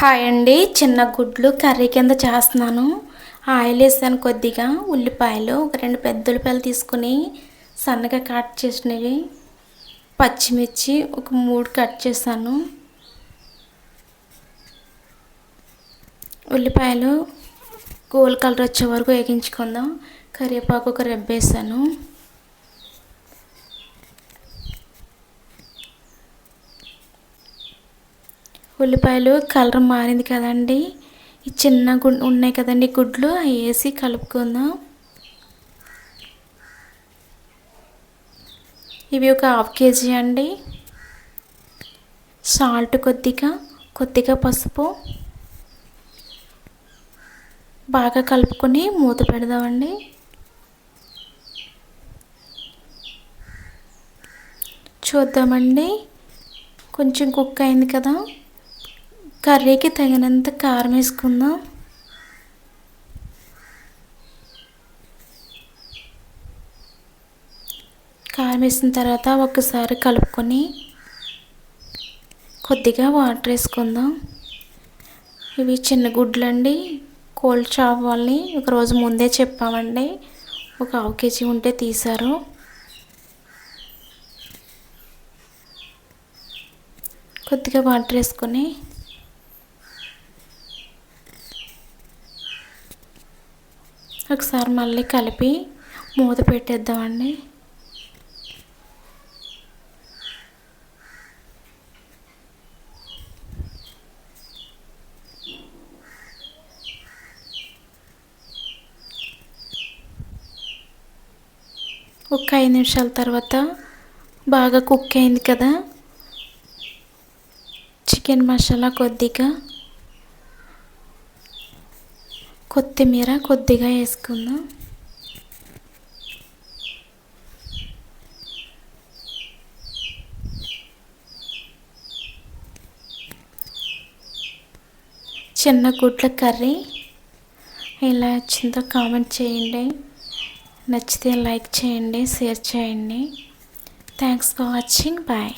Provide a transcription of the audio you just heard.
Hi అండి. చిన్న గుడ్లు కర్రీ కింద చేస్తున్నాను. ఆయిల్ వేసాను కొద్దిగా. ఉల్లిపాయలు ఒక రెండు పెద్ద ఉల్లిపాయలు తీసుకుని సన్నగా కట్ చేసినవి. పచ్చిమిర్చి ఒక మూడు కట్ చేశాను. ఉల్లిపాయలు గోల్డ్ కలర్ వచ్చే వరకు వేగించుకుందాం. కరివేపాకు ఒక రెబ్బేసాను. ఉల్లిపాయలు కలర్ మారింది కదండి. ఈ చిన్న గుడ్ ఉన్నాయి కదండి గుడ్లు అవి వేసి కలుపుకుందాం. ఇవి ఒక హాఫ్ కేజీ అండి. సాల్ట్ కొద్దిగా కొద్దిగా పసుపు. బాగా కలుపుకొని మూత పెడదామండి. చూద్దామండి. కొంచెం కుక్ అయింది కదా. కర్రీకి తగినంత కారం వేసుకుందాం. కారం వేసిన తర్వాత ఒకసారి కలుపుకొని కొద్దిగా వాటర్ వేసుకుందాం. ఇవి చిన్న గుడ్లు అండి కోల్డ్ షాప్ వాళ్ళని ఒక రోజు ముందే చెప్పామండి. ఒక హాఫ్ కేజీ ఉంటే తీశారు. కొద్దిగా వాటర్ వేసుకొని ఒకసారి మళ్ళీ కలిపి మూత పెట్టేద్దామండి. ఒక ఐదు నిమిషాల తర్వాత బాగా కుక్ అయింది కదా. చికెన్ మసాలా కొద్దిగా కొత్తిమీర కొద్దిగా వేసుకుందాం. చిన్న గుడ్ల కర్రీ. ఎలా వచ్చిందో కామెంట్ చేయండి. నచ్చితే లైక్ చేయండి షేర్ చేయండి. Thanks for watching bye